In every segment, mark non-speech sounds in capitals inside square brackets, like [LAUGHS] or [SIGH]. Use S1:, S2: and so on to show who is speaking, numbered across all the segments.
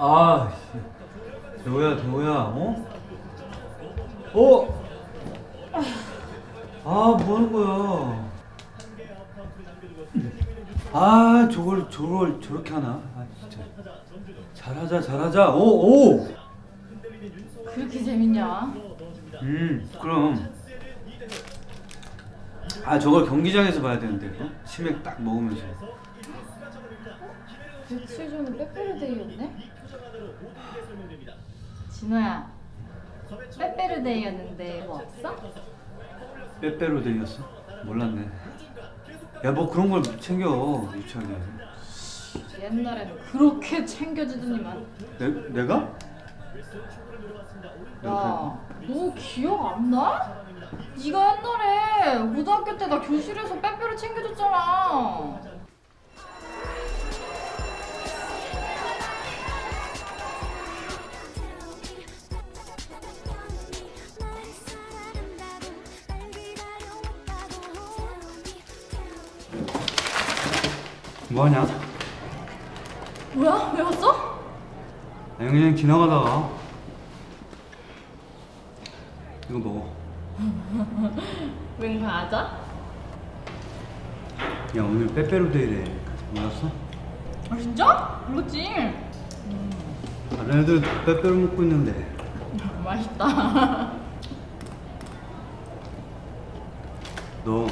S1: 아, 씨. 대호야, 대호야, 어? 어? 아, 뭐 하는 거야? 아, 저걸, 저걸 저렇게 하나? 아, 진짜. 잘하자, 잘하자. 오, 오!
S2: 그렇게 재밌냐?
S1: 음, 그럼. 아, 저걸 경기장에서 봐야 되는데, 어? 치맥 딱 먹으면서.
S2: 며칠 전에 빼빼르데이였네? 진호야 빼빼르데이였는데 뭐 없어?
S1: 빼빼로 데이였어? 몰랐네. 야, 뭐 그런 걸 챙겨, 유치하게.
S2: 옛날에는 그렇게 챙겨주더니만
S1: 내, 내가?
S2: 야, 너 기억 안 나? 네가 옛날에 고등학교 때 나 교실에서 빼빼로 챙겨줬잖아
S1: 뭐하냐?
S2: 뭐야? 왜 왔어?
S1: 아니, 그냥 지나가다가. 이거 먹어. [LAUGHS]
S2: 웬 과자?
S1: 야, 오늘 빼빼로 데이래. 몰랐어?
S2: 아 진짜? 몰랐지?
S1: 다른 애들 빼빼로 먹고 있는데. [LAUGHS]
S2: 맛있다
S1: 너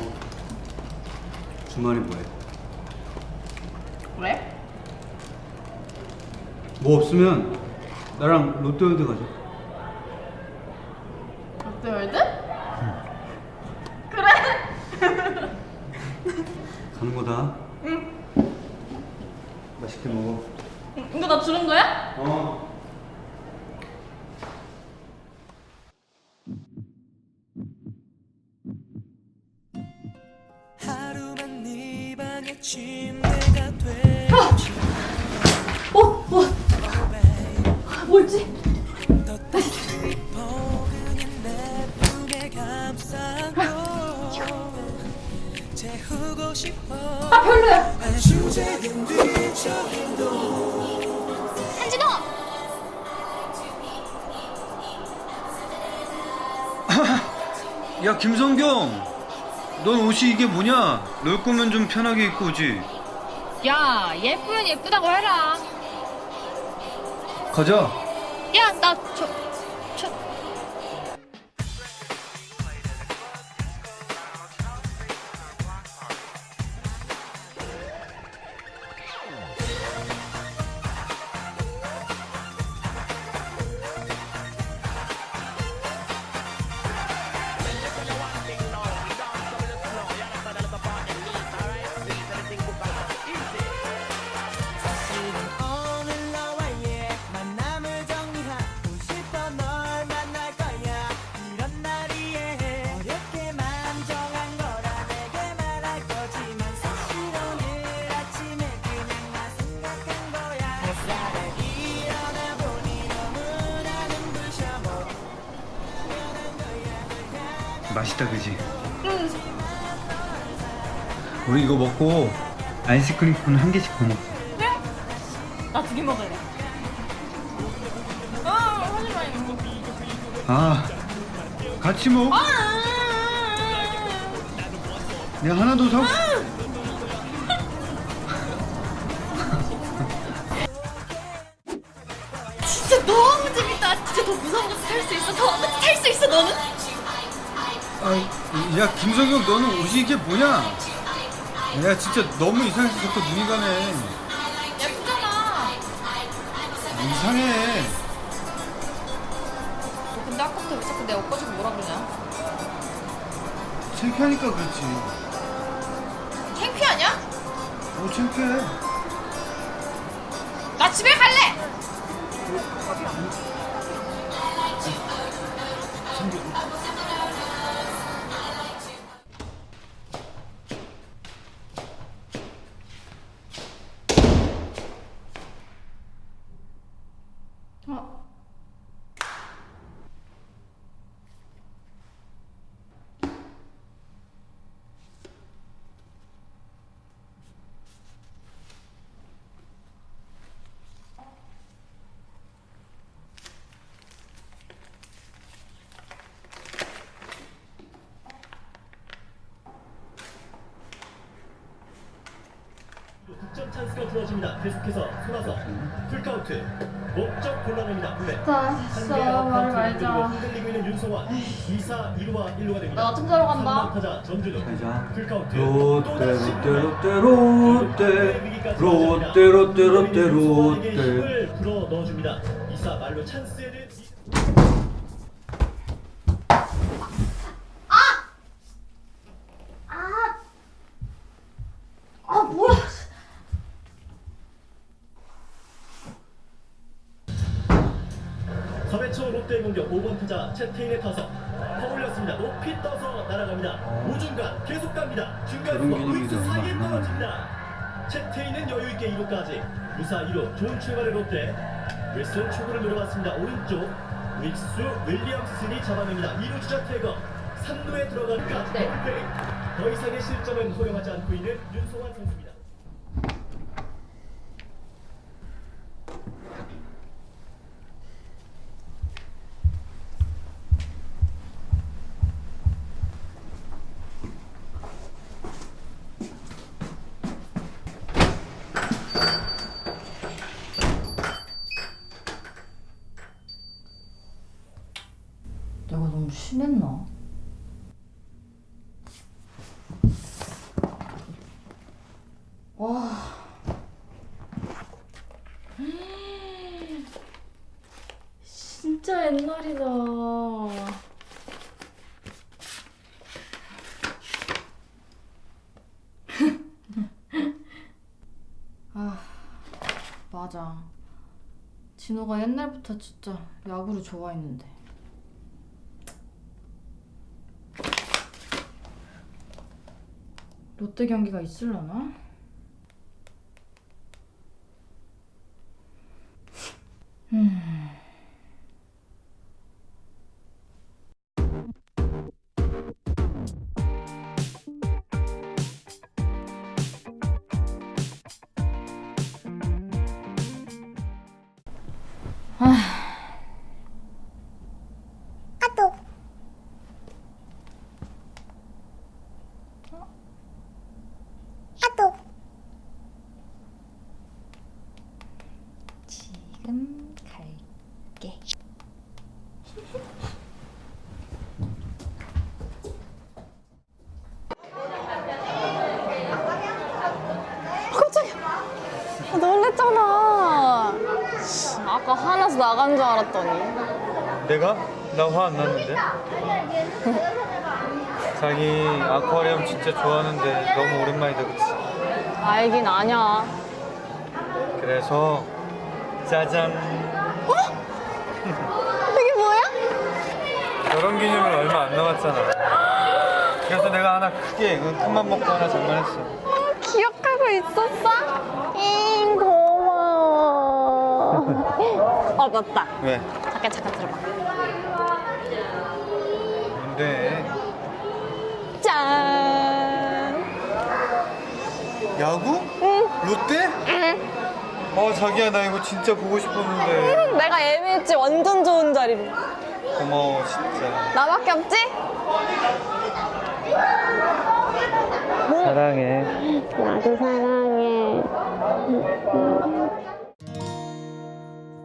S1: 주말에 뭐해?
S2: 왜?
S1: 뭐 없으면 나랑 롯데월드 가자.
S2: 롯데월드? 그래 [LAUGHS]
S1: 가는 거다. 응. 맛있게 먹어.
S2: 이거 나 주는 거야?
S1: 어.
S3: 하루만 네 침대가 돼
S2: 뭐지?
S3: 싶어
S2: 아 별로야 한진호!
S1: 야 김성경, 넌 옷이 이게 뭐냐? 놀 거면 좀 편하게 입고 오지.
S4: 야, 예쁘면 예쁘다고 해라.
S1: 가자.
S4: 야, 나 저,
S1: 맛있다 그지? 우리 이거 먹고 아이스크림 콘 한 개씩 더 먹자.
S2: 나두 개 먹을래 아 하지 마 이거
S1: 아, 같이 먹. 내가 하나 더 사고.
S2: 진짜 너무 재밌다 진짜 더 무서운 것도 탈수 있어 더 탈수 있어 너는?
S1: 아, 야 김성경 너는 옷이 이게 뭐냐? 야 진짜 너무 이상해서 자꾸 눈이 가네.
S2: 예쁘잖아
S1: 이상해.
S2: 너 근데 아까부터 왜 자꾸 내옷 가지고 뭐라 그러냐?
S1: 창피하니까 그렇지.
S2: 창피하냐?
S1: 어 창피해.
S2: 나 집에 갈래! 어.
S5: 풀어줍니다. 계속해서 손아서 풀카운트 목적.
S2: 자 됐어 말을 말자
S5: 흔들리고 있는 윤성환 2사 1루와 1루가 됩니다.
S2: 나 아침 자러 간다.
S5: 삼번 타자 전준우
S1: 자,
S5: 풀카운트
S1: 롯데
S5: 또다시
S1: 롯데 롯데 롯데 롯데 롯데 롯데 롯데
S5: 힘을 불어 넣어줍니다. 2사 말로 찬스에는
S2: 아 뭐야
S5: 서해초 롯데 공격 5번 타자 채태인의 타석 퍼올렸습니다. 높이 떠서 날아갑니다. 우중간 계속 갑니다. 중간
S1: 그런
S5: 수가
S1: 기능이
S5: 우익수 사이에. 떨어집니다. 채태인은 여유 있게 2루까지 무사 2루 좋은 출발의 롯데 윌슨 초구를 노려봤습니다. 오른쪽 윅수 윌리엄슨이 잡아냅니다. 2루 주자 태거 3루에 들어가니까
S2: 네.
S5: 더 이상의 실점은 허용하지 않고 있는 윤성환 선수입니다.
S2: 내가 너무 심했나? 와. 진짜 옛날이다. [LAUGHS] 아, 맞아. 진호가 옛날부터 진짜 야구를 좋아했는데. 롯데 경기가 있을라나? 지금 갈게.
S6: 아, 놀랬잖아. 아까 화나서 나간 줄 알았더니.
S7: 내가? 나 화 안 났는데? 자기 아쿠아리움 진짜 좋아하는데 너무 오랜만이다 그치?
S6: 알긴 아냐.
S7: 그래서 짜잔
S6: 이게 뭐야?
S7: 결혼 기념일 얼마 안 남았잖아 그래서 내가 하나 크게 응, 큰맘 먹고 하나 장만했어
S6: 기억하고 있었어? 잉, 고마워. [LAUGHS] 어, 맞다.
S7: 왜?
S6: 잠깐, 잠깐 들어봐.
S7: 뭔데?
S6: 짠.
S7: 야구? 응 롯데? 응어 자기야 나 이거 진짜 보고 싶었는데
S6: 내가 애매했지. 완전 좋은 자리로.
S7: 고마워 진짜
S6: 나밖에 없지?
S7: 사랑해
S6: 나도 사랑해.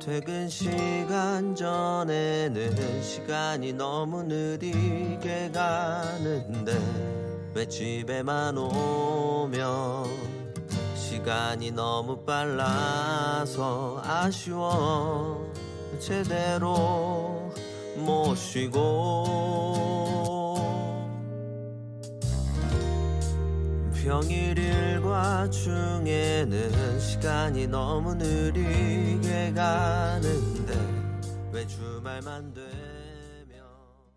S3: 퇴근 시간 전에는 시간이 너무 느리게 가는데 왜 집에만 오면 시간이 너무 빨라서 아쉬워. 제대로 못 쉬고 평일 일과 중에는 시간이 너무 느리게 가는데 왜 주말만 돼